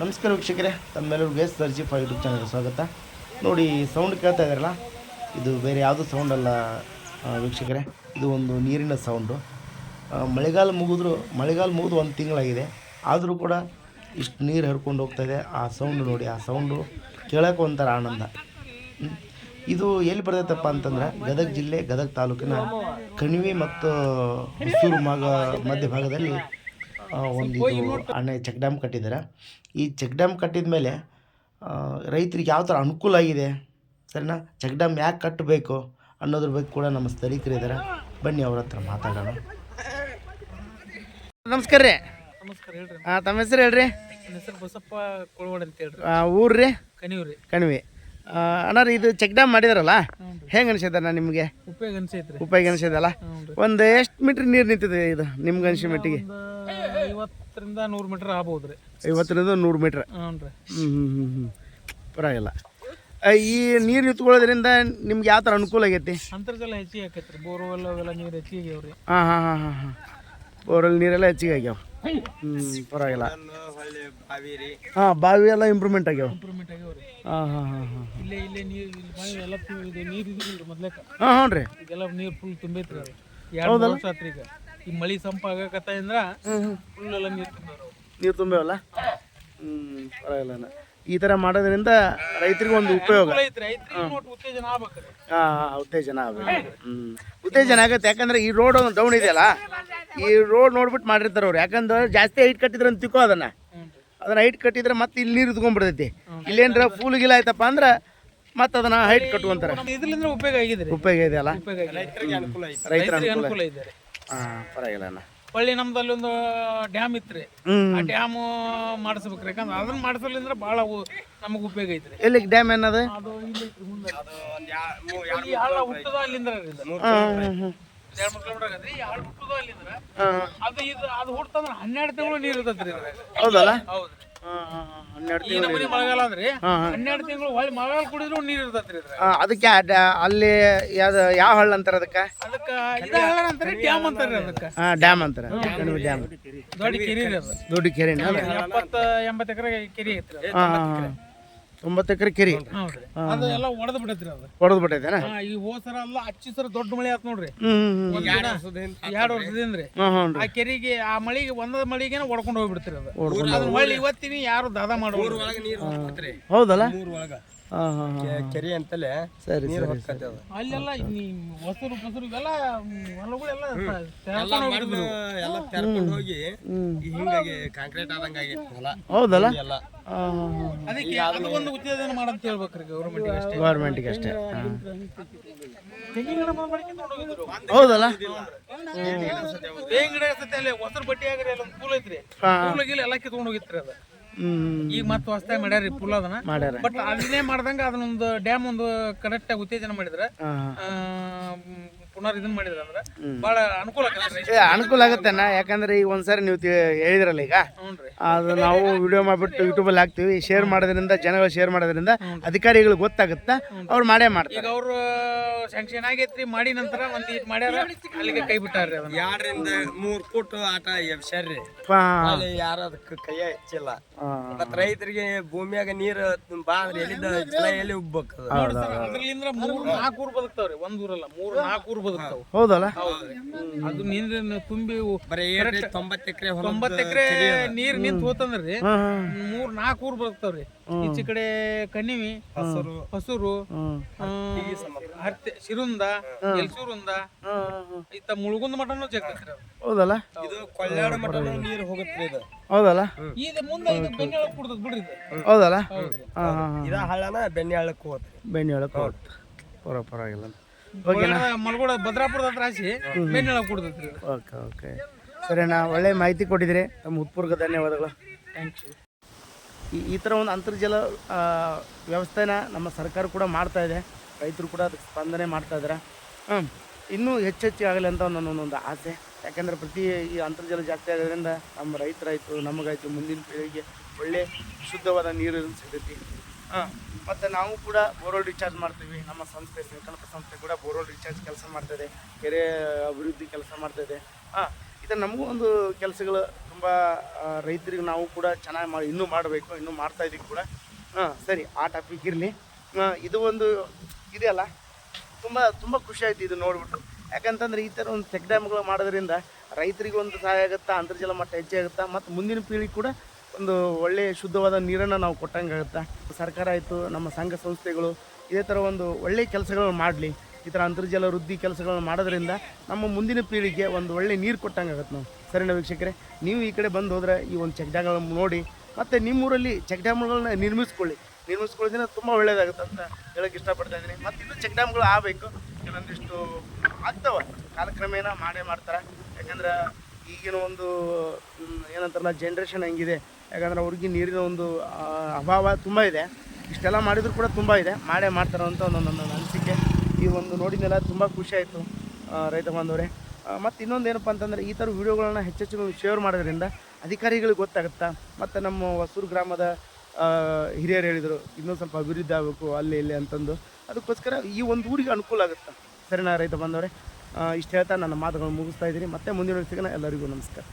ನಮಸ್ಕಾರ ವೀಕ್ಷಕರೇ, ತಮ್ಮೆಲ್ಲರಿಗೂ ಎಸ್ ದರ್ಜಿ ಫೈ ಯೂಟ್ಯೂಬ್ ಚಾನಲ್ಗೆ ಸ್ವಾಗತ. ನೋಡಿ ಸೌಂಡ್ ಕೇಳ್ತಾ ಇದ್ದಾರಲ್ಲ? ಇದು ಬೇರೆ ಯಾವುದೂ ಸೌಂಡ್ ಅಲ್ಲ ವೀಕ್ಷಕರೇ. ಇದು ಒಂದು ನೀರಿನ ಸೌಂಡು ಮಳೆಗಾಲ ಮುಗಿದ್ರು, ಮಳೆಗಾಲ ಮುಗಿದು ಒಂದು ತಿಂಗಳಾಗಿದೆ. ಆದರೂ ಕೂಡ ಇಷ್ಟು ನೀರು ಹರ್ಕೊಂಡು ಹೋಗ್ತಾಯಿದೆ ಆ ಸೌಂಡು ನೋಡಿ, ಆ ಸೌಂಡು ಕೇಳೋಕೆ ಒಂಥರ ಆನಂದ. ಇದು ಎಲ್ಲಿ ಬರ್ತೈತಪ್ಪ ಅಂತಂದ್ರೆ, ಗದಗ ಜಿಲ್ಲೆ, ಗದಗ ತಾಲೂಕಿನ ಕಣಿವೆ ಮತ್ತು ಹೊಸೂರು ಮಾಗ ಮಧ್ಯಭಾಗದಲ್ಲಿ ಒಂದು ಅಣ್ಣ ಅಣೆ ಚೆಕ್ ಡ್ಯಾಮ್ ಕಟ್ಟಿದ್ದಾರೆ ಈ ಚೆಕ್ ಡ್ಯಾಮ್ ಕಟ್ಟಿದ ಮೇಲೆ ರೈತರಿಗೆ ಯಾವ ಥರ ಅನುಕೂಲ ಆಗಿದೆ? ಸರಿನಾ? ಚೆಕ್ ಡ್ಯಾಮ್ ಯಾಕೆ ಕಟ್ಟಬೇಕು ಅನ್ನೋದ್ರ ಬಗ್ಗೆ ಕೂಡ ನಮ್ಮ ಸ್ಥಳೀಕರಿದ್ದಾರೆ ಬನ್ನಿ ಅವ್ರ ಹತ್ರ ಮಾತಾಡೋಣ. ನಮಸ್ಕಾರ ರೀ. ನಮಸ್ಕಾರ ಹೇಳ್ರಿ. ಹಾಂ ತಮ್ಮ ಹೆಸರು ಹೇಳ್ರಿ? ನನ್ನ ಹೆಸರು ಬಸಪ್ಪ ಕೊಳವಾಡ ಅಂತ ಹೇಳ್ರಿ. ಊರು ರೀ? ಕಣಿವ್ರಿ ಕಣಿವೆ. ಅಣ್ಣಾರ ಇದು ಚೆಕ್ ಡ್ಯಾಮ್ ಮಾಡಿದಾರಲ್ಲ? ಹೆಂಗೆ ಅನ್ಸೈತಣ್ಣ ನಿಮಗೆ? ಉಪಯೋಗ ಅನಿಸೈತ್ರಿ ಉಪಯೋಗ ಅನಿಸಿದಲ್ಲ ಒಂದು ಎಷ್ಟು ಮೀಟ್ರ್ ನೀರು ನಿಂತಿದೆ ಇದು ನಿಮ್ಗೆ ಅನ್ಸಿ ಮಟ್ಟಿಗೆ? ಐವತ್ತರಿಂದ ನೂರು ಮೀಟರ್ ಆಗ್ಬೋದು ರೀ ಐವತ್ತರಿಂದ ನೂರು ಮೀಟ್ರ್. ಹ್ಞೂ ರೀ. ಹ್ಞೂ ಹ್ಞೂ ಹ್ಞೂ ಹ್ಞೂ ಪರವಾಗಿಲ್ಲ. ಆ, ಈ ನೀರು ನಿಂತ್ಕೊಳ್ಳೋದ್ರಿಂದ ನಿಮ್ಗೆ ಯಾವ ಥರ ಅನುಕೂಲ ಆಗೈತಿ? ಅಂತರ್ಜಲ ಹೆಚ್ಚಿಗೆ ಆಕೈತ್ರಿ. ಬೋರ್ವೆಲ್ ಅವೆಲ್ಲ ನೀರು ಹೆಚ್ಚಿಗೆ ಆಗ್ಯಾವ್ರಿ ಹಾಂ ಹಾಂ ಹಾಂ ಹಾಂ ಹಾಂ. ಬೋರಲ್ಲಿ ನೀರೆಲ್ಲ ಹೆಚ್ಚಿಗೆ ಆಗ್ಯಾವ. ಹ್ಞೂ ಪರವಾಗಿಲ್ಲ. ಹಾಂ ಬಾವಿ ಎಲ್ಲ ಇಂಪ್ರೂವ್ಮೆಂಟ್ ಆಗ್ಯಾವ. ಇಂಪ್ರೂವ್ಮೆಂಟ್ ಆಗ್ಯಾವ್ರಿ ಹಾಂ ಹಾಂ ಹಾಂ ಹಾಂ. ಇಲ್ಲೇ ಇಲ್ಲೇ ನೀರು ಇಲ್ಲಿ ಬಾವಿ ಎಲ್ಲ ತು- ಇದು. ನೀರು ಇದಿಲ್ರಿ ಮೊದ್ಲೇಕ. ಹಾಂ ಹ್ಞೂ ರೀ. ಈಗೆಲ್ಲ ನೀರು ಫುಲ್ ತುಂಬೈತ್ರಿ. ರೀ ಎರಡು ವರ್ಷ ಆತ್ರಿ ಈಗ ಈ ಮಳಿ ಸಂಪ ಆಗಕತ್ತಂದ್ರ ಫುಲ್ ಎಲ್ಲ ನೀರು ತುಂಬೇವಲ್ಲ ಹ್ಮ್ ಪರವಾಗಿಲ್ಲ ಈ ತರ ಮಾಡೋದ್ರಿಂದ ರೈತರಿಗೆ ಒಂದು ಉಪಯೋಗ. ಉತ್ತೇಜನ ಆಗ್ಬೇಕು ಹ್ಮ್. ಉತ್ತೇಜನ ಆಗಬೇಕು. ಹ್ಞೂ ಉತ್ತೇಜನ ಆಗತ್ತೆ ಯಾಕಂದ್ರೆ ಈ ರೋಡ್ ಒಂದು ಡೌನ್ ಇದೆಯಲ್ಲ ಈ ರೋಡ್ ನೋಡ್ಬಿಟ್ಟು ಮಾಡಿರ್ತಾರೆ ಅವ್ರು. ಯಾಕಂದ್ರೆ ಜಾಸ್ತಿ ಹೈಟ್ ಕಟ್ಟಿದ್ರೆ ಅಂತ ತಿಕ್ಕೋ ಅದನ್ನ. ಅದನ್ನ ಹೈಟ್ ಕಟ್ಟಿದ್ರೆ ಮತ್ತೆ ಇಲ್ಲಿ ನೀರು ಇದ್ಕೊಂಡ್ಬಿಡ್ತೈತಿ. ಇಲ್ಲೇನ್ರ ಫೂಲ್ ಗಿಲ್ಲ ಆಯ್ತಪ್ಪ ಅಂದ್ರೆ ಮತ್ತೆ ಅದನ್ನ ಹೈಟ್ ಕಟ್ಟುವಂತಾರೆ. ಉಪಯೋಗ ಆಗಿದೆ ಉಪಯೋಗ ಇದೆ ಅಲ್ಲ ರೈತರ ರೈತರಿಗೆ ಅನುಕೂಲ ಪರವಾಗಿಲ್ಲ ಅಣ್ಣ. ಹೊಳ್ಳಿ ನಮ್ದಲ್ಲಿ ಒಂದು ಡ್ಯಾಮ್ ಇತ್ರಿ. ಆ ಡ್ಯಾಮ್ ಮಾಡಿಸ್ಬೇಕ್ರಿ. ಯಾಕಂದ್ರೆ ಅದನ್ನ ಮಾಡಿಸಲಿಂದ್ರ ಬಹಳ ನಮಗೆ ಉಪಯೋಗ ಐತ್ರಿ. ಎಲ್ಲಿ ಡ್ಯಾಮ್ ಏನದ? ಅದು ಇಲ್ಲಿ ಐತ್ರಿ ಮುಂದೆ. ಈ ಹುಟ್ಟದ ಅಲ್ಲಿಂದ್ರ ರೀ ಇದು. ಎರಡ್ ಮೂರ್ ಕಿಲೋಮೀಟರ್ ಆಗತ್ರಿ ಈ ಹಳ್ಳ ಹುಟ್ಟದ ಅಲ್ಲಿಂದ್ರ ಅದು ಇದು ಅದು ಹುಟ್ಟಂದ್ರ ಹನ್ನೆರಡು ತಿಂಗಳು ನೀರು ಇರ್ತೈತ್ರಿ ಇದ್ರಾಗ. ಹೌದಲ್ಲ? ಹೌದ್ರಿ. ಹಾಂ ಹಾಂ ಹಾಂ ಹನ್ನೆರಡು ಈ ನಮೂನಿ ಮಳೆಗಾಲ ಅಂದ್ರಿ ಹಾಂ ಹಾಂ. ಹನ್ನೆರಡು ತಿಂಗಳು ಹೊಳ್ಳಿ ಮಳೆಗಾಲ ಕುಡಿದ್ರು ನೀರು ಇರ್ತೈತ್ರಿ ಅದಕ್ಕೆ ಅಲ್ಲಿ ಯಾವ್ದು ಯಾವ ಹಳ್ಳ ಅಂತಾರೆ ಅದಕ್ಕೆ? ಅದಕ್ಕ ಇದ ಹಳ್ಳ ಅಂತಾರಿ ಡ್ಯಾಮ್ ಅಂತಾರ್ರಿ ಅದಕ್ಕ. ಹಾಂ ಡ್ಯಾಮ್ ಅಂತಾರೆ. ಕಣಿವೆ ಡ್ಯಾಮ್. ದೊಡ್ಡ ಕೆರಿ ರೀ ಅದು. ದೊಡ್ಡ ಕೆರೆ ಎಪ್ಪತ್ತ ಎಂಬತ್ತು ಎಕರೆ ಕೆರಿ ಐತ್ರಿ ಅದು. ಹಾಂ ಹಾಂ. ತೊಂಬತ್ತು ಎಕರೆ ಕೆರೆ. ಹೌದ್ರಿ. ಅದು ಎಲ್ಲ ಒಡೆದ್ ಬಿಡೈತ್ರಿ ಅದು. ಹೊಡೆದು ಬಿಟ್ಟೈತೇನ? ಹಾ, ಈ ಹೋದ್ ಸರ ಅಲ್ಲ ಹಚ್ಚಿ ಸರ ದೊಡ್ಡ ಮಳೆ ಆತ್ ನೋಡ್ರಿ. ಹ್ಞೂ ಎರಡ್ ವರ್ಷದಿಂದ ರೀ ಹ್ಞೂ ಆ ಕೆರಿಗೆ ಆ ಮಳಿಗೆ ಒಂದ ಮಳಿಗೆನ ಹೊಡ್ಕೊಂಡು ಹೋಗ್ಬಿಡ್ತೀರಿ ಅದು. ಅದನ್ನ ಹೊಳ್ಳಿ ಇವತ್ತಿನಿ ಯಾರು ದಾದ ಮಾಡೋರು? ಹೌದಲ್ಲ ಹಾಂ. ಹಾಂ ಹಾಂ ಕೆರೆ ಅಂತಲೇ ಸರಿ ಅಲ್ಲೆಲ್ಲ ಹೊಸರು ಪಸರು ಇವೆಲ್ಲ ಹೊಲಗಳೆಲ್ಲ ತೆರ್ಕೊಂಡ್ ಎಲ್ಲ ತೆರ್ಕೊಂಡು ಹೋಗಿ ಹಿಂಗಾಗಿ ಕಾಂಕ್ರೀಟ್ ಆದಂಗ ಆಗೈತಿ ಹೊಲ. ಹೌದಲ್ಲ? ಎಲ್ಲ. ಹಾಂ ಹಾಂ ಹಾಂ. ಅದಕ್ಕೆ ಅದು ಒಂದು ಉತ್ತೇಜನ ಮಾಡಂತ ಹೇಳ್ಬೇಕ್ರಿ ಗೌರ್ಮೆಂಟ್ ಅಷ್ಟೇ. ಗೌರ್ಮೆಂಟಿಗೆ ಅಷ್ಟೇ. ಹೌದಲ್ಲ? ಅಲ್ಲಿ ಹೊಸರು ಬಡ್ಡಿ ಆಗ್ರಿ ಪೂಲ್ ಐತ್ರಿ. ಎಲ್ಲಕ್ಕೆ ಪೂಲ್ ಗಿಲ್ ಎಲ್ಲ ಕಿತ್ಕೊಂಡು ಹೋಗಿತ್ರಿ ಅದು. ಈಗ ಮತ್ತೆ ಹೊಸದಾಗಿ ಮಾಡ್ಯಾರಿ ಪುಲ್ ಅದನ್ನ. ಮಾಡ್ಯಾರ ಬಟ್ ಅದನ್ನೇ ಮಾಡ್ದಂಗ ಅದನ್ನೊಂದು ಡ್ಯಾಮ್ ಒಂದು ಕರೆಕ್ಟ್ ಆಗಿ ಉತ್ತೇಜನ ಮಾಡಿದ್ರೆ ಪುನರ್ ಇದನ್ನ ಮಾಡಿದ್ರೆ ಅಂದ್ರೆ ಬಹಳ ಅನುಕೂಲ ಆಗತ್ತೆ ಏ ಅನುಕೂಲ ಆಗುತ್ತೆನ? ಯಾಕಂದ್ರೆ ಈಗ ಒಂದ್ಸರಿ ನೀವು ತಿ- ಹೇಳಿದ್ರಲ್ಲ ಈಗ? ಹ್ಞೂ ಅದು ನಾವು ವಿಡಿಯೋ ಮಾಡಿಬಿಟ್ಟು ಯೂಟ್ಯೂಬಲ್ಲಿ ಹಾಕ್ತಿವಿ ಶೇರ್ ಮಾಡೋದ್ರಿಂದ ಜನಗಳು ಶೇರ್ ಮಾಡೋದ್ರಿಂದ ಅಧಿಕಾರಿಗಳಿಗೆ ಗೊತ್ತಾಗುತ್ತೆ ಅವ್ರು ಮಾಡೇ ಮಾಡ್ತಾರೆ. ಈಗ ಅವ್ರು ಸ್ಯಾಂಕ್ಷನ್ ಆಗೈತ್ರಿ ಮಾಡಿ ನಂತರ ಒಂದ್ ಇಟ್ ಮಾಡ್ಯಾರ ಅಲ್ಲಿಗೆ ಕೈ ಬಿಟ್ಟಾರ್ರಿ ಅದನ್ನ. ಎರಡರಿಂದ ಮೂರ್ ಫುಟ್ ಆಟ ಎಬ್ಸ್ಯಾರ್ರಿ ಹಾ, ಅಲ್ಲಿ ಯಾರು ಅದಕ್ಕೆ ಕೈಯ ಹೆಚ್ಚಿಲ್ಲ. ಮತ್ ರೈತರಿಗೆ ಭೂಮಿಯಾಗ ನೀರ್ ಬಾ ಅಂದ್ರೆ ಎಲ್ಲಿದ್ದ ಜಲ ಎಲ್ಲಿ ಉಬ್ಬೇಕು ಅದು? ನೋಡಿ ಸರ್ ಅದ್ರಲ್ಲಿಂದ್ರ ಮೂರ್ ನಾಲ್ಕು ಊರ್ ಬದುಕ್ತಾವ್ರಿ ಒಂದ್ ಊರಲ್ಲ ಮೂರ್ ನಾಲ್ಕು ಊರ್ ಬದುಕ್ತಾವ. ಹೌದಲ್ಲ? ಅದು ನೀರಿನ ತುಂಬಿ ತೊಂಬತ್ತು ಎಕರೆ ಹೊಲ ತೊಂಬತ್ ಎಕರೆ ನೀರ್ ನಿಂತ ಹೋತಂದ್ರಿ ಮೂರ್ ನಾಲ್ಕು ಊರ್ ಬದುಕ್ತಾವ್ರಿ. ಈಚೆ ಕಡೆ ಕಣಿವಿ ಹಸರು ಹಸೂರು ಹರ್ತೆ ಶಿರುಂದ ಎಲ್ಸೂರುಂದ. ಇತ್ತ ಮುಳುಗುಂದ ಮಠನು ಜಗತ್ರಿ ಹೌದಲ್ಲ? ಇದು ಕೊಳ್ಳಾಡ ಮಠನು ನೀರ್ ಹೋಗತ್ರಿ ಇದು. ಹೌದಲ್ಲ? ಈಗ ಮುಂದೆ ಇದು ಬೆನ್ನೆಳಗ್ ಕುಡ್ದದ್ ಬಿಡ್ರಿ ಇದು. ಹೌದಲ್ಲ? ಇದ ಹಳ್ಳನ ಬೆಣ್ಣೆ ಹೋಗುತ್ತೆ ಹೋಗತ್ರಿ. ಬೆಣ್ಣೆ ಹೇಳಕ್ಕೆ ಹೋಗುತ್ತೆ. ಪರ ಪರವಾಗಿಲ್ಲ. ಮಲ್ಗೋಡ ಭದ್ರಾಪುರದ ಹತ್ರ ಹಾಸಿ ಕುಡ್ದೈತ್ರಿ ಓಕೆ ಓಕೆ. ಸರಿ ನಾ ಒಳ್ಳೆ ಮಾಹಿತಿ ಕೊಟ್ಟಿದ್ರಿ ನಮ್ಮ ಉತ್ಪೂರ್ಗ ಧನ್ಯವಾದಗಳು. ಥ್ಯಾಂಕ್ ಯು ಈ ಈ ಥರ ಒಂದು ಅಂತರ್ಜಲ ವ್ಯವಸ್ಥೆನ ನಮ್ಮ ಸರ್ಕಾರ ಕೂಡ ಮಾಡ್ತಾ ಇದೆ. ರೈತರು ಕೂಡ ಅದಕ್ಕೆ ಸ್ಪಂದನೆ ಮಾಡ್ತಾ ಇದ್ದಾರೆ. ಇನ್ನೂ ಹೆಚ್ಚೆಚ್ಚು ಆಗಲಿ ಅಂತ ನನ್ನೊಂದು ಆಸೆ. ಯಾಕೆಂದರೆ ಪ್ರತಿ ಈ ಅಂತರ್ಜಲ ಜಾಸ್ತಿ ಆಗೋದ್ರಿಂದ ನಮ್ಮ ರೈತರಾಯಿತು ನಮಗಾಯಿತು ಮುಂದಿನ ಪೀಳಿಗೆ ಒಳ್ಳೆ ಶುದ್ಧವಾದ ನೀರು ಸಿಗ್ತೈತಿ. ಮತ್ತು ನಾವು ಕೂಡ ಬೋರ್ವೆಲ್ ರಿಚಾರ್ಜ್ ಮಾಡ್ತೀವಿ. ನಮ್ಮ ಸಂಸ್ಥೆ, ಸಂಕಲ್ಪ ಸಂಸ್ಥೆ ಕೂಡ ಬೋರ್ವೆಲ್ ರಿಚಾರ್ಜ್ ಕೆಲಸ ಮಾಡ್ತದೆ ಕೆರೆ ಅಭಿವೃದ್ಧಿ ಕೆಲಸ ಮಾಡ್ತದೆ ಹಾಂ ಥರ ನಮಗೂ ಒಂದು ಕೆಲಸಗಳು ತುಂಬ ರೈತರಿಗೆ ನಾವು ಕೂಡ ಚೆನ್ನಾಗಿ ಮಾಡಿ ಇನ್ನೂ ಮಾಡಬೇಕು, ಇನ್ನೂ ಮಾಡ್ತಾ ಕೂಡ. ಹಾಂ, ಸರಿ, ಆ ಟಾಪಿಕ್ ಇರಲಿ. ಇದು ಒಂದು ಇದೆಯಲ್ಲ ತುಂಬ ತುಂಬ ಖುಷಿ ಆಯ್ತು ಇದು ನೋಡಿಬಿಟ್ಟು. ಯಾಕಂತಂದ್ರೆ ಈ ಥರ ಒಂದು ಚೆಕ್ ಡ್ಯಾಮ್ಗಳು ಮಾಡೋದ್ರಿಂದ ರೈತರಿಗೆ ಒಂದು ಸಹಾಯ ಆಗುತ್ತಾ, ಅಂತರ್ಜಲ ಮಟ್ಟ ಹೆಚ್ಚಾಗುತ್ತಾ, ಮತ್ತು ಮುಂದಿನ ಪೀಳಿಗೆ ಕೂಡ ಒಂದು ಒಳ್ಳೆಯ ಶುದ್ಧವಾದ ನೀರನ್ನು ನಾವು ಕೊಟ್ಟಂಗೆ ಆಗುತ್ತೆ. ಸರ್ಕಾರ ಆಯಿತು, ನಮ್ಮ ಸಂಘ ಸಂಸ್ಥೆಗಳು ಇದೇ ಥರ ಒಂದು ಒಳ್ಳೆಯ ಕೆಲಸಗಳನ್ನು ಮಾಡಲಿ. ಈ ಥರ ಅಂತರ್ಜಲ ವೃದ್ಧಿ ಕೆಲಸಗಳನ್ನು ಮಾಡೋದ್ರಿಂದ ನಮ್ಮ ಮುಂದಿನ ಪೀಳಿಗೆ ಒಂದು ಒಳ್ಳೆ ನೀರು ಕೊಟ್ಟಂಗೆ ಆಗುತ್ತೆ ನಾವು. ಸರಿನಾ ವೀಕ್ಷಕರೇ? ನೀವು ಈ ಕಡೆ ಬಂದು ಹೋದರೆ ಈ ಒಂದು ಚೆಕ್ ಡ್ಯಾಮ್ಗಳನ್ನು ನೋಡಿ, ಮತ್ತು ನಿಮ್ಮೂರಲ್ಲಿ ಚೆಕ್ ಡ್ಯಾಮ್ಗಳನ್ನ ನಿರ್ಮಿಸ್ಕೊಳ್ಳಿ. ನಿರ್ಮಿಸ್ಕೊಳ್ಳೋದ್ರಿಂದ ತುಂಬ ಒಳ್ಳೆಯದಾಗುತ್ತೆ ಅಂತ ಹೇಳೋಕ್ಕೆ ಇಷ್ಟಪಡ್ತಾ ಇದ್ದೀನಿ. ಮತ್ತು ಇನ್ನೂ ಚೆಕ್ ಡ್ಯಾಮ್ಗಳು ಆಗಬೇಕು. ಕೆಲವೊಂದಿಷ್ಟು ಆಗ್ತವೆ. ಕಾಲಕ್ರಮೇಣ ಮಾಡೇ ಮಾಡ್ತಾರೆ. ಯಾಕಂದ್ರೆ ಈಗಿನ ಒಂದು ಏನಂತಾರಲ್ಲ ಜನ್ರೇಷನ್ ಹೆಂಗಿದೆ. ಯಾಕಂದ್ರೆ ಅವ್ರಿಗೆ ನೀರಿನ ಒಂದು ಅಭಾವ ತುಂಬ ಇದೆ. ಇಷ್ಟೆಲ್ಲ ಮಾಡಿದ್ರು ಕೂಡ ತುಂಬ ಇದೆ. ಮಾಡೇ ಮಾಡ್ತಾರೆ ಅಂತ ಒಂದು ನನ್ನ ಅನಿಸಿಕೆ. ಈ ಒಂದು ನೋಡಿದ್ನೆಲ್ಲ ತುಂಬ ಖುಷಿ ಆಯಿತು ರೈತ ಬಾಂಧವರೇ. ಮತ್ತು ಇನ್ನೊಂದು ಏನಪ್ಪ ಅಂತಂದರೆ ಈ ಥರ ವೀಡಿಯೋಗಳನ್ನ ಹೆಚ್ಚೆಚ್ಚು ಶೇರ್ ಮಾಡೋದ್ರಿಂದ ಅಧಿಕಾರಿಗಳಿಗೆ ಗೊತ್ತಾಗುತ್ತಾ? ಮತ್ತು ನಮ್ಮ ಹೊಸೂರು ಗ್ರಾಮದ ಹಿರಿಯರು ಹೇಳಿದರು, ಇನ್ನೂ ಸ್ವಲ್ಪ ಅಭಿವೃದ್ಧಿ ಆಗಬೇಕು, ಅಲ್ಲಿ ಇಲ್ಲಿ ಅಂತಂದು. ಅದಕ್ಕೋಸ್ಕರ ಈ ಒಂದು ಊರಿಗೆ ಅನುಕೂಲ ಆಗುತ್ತೆ? ಸರಿನಾ ರೈತ ಬಾಂಧವ್ರೆ? ಇಷ್ಟು ಹೇಳ್ತಾ ನನ್ನ ಮಾತುಗಳನ್ನು ಮುಗಿಸ್ತಾ ಇದ್ದೀನಿ. ಮತ್ತೆ ಮುಂದಿನ ಸಿಗೋಣ. ಎಲ್ಲರಿಗೂ ನಮಸ್ಕಾರ.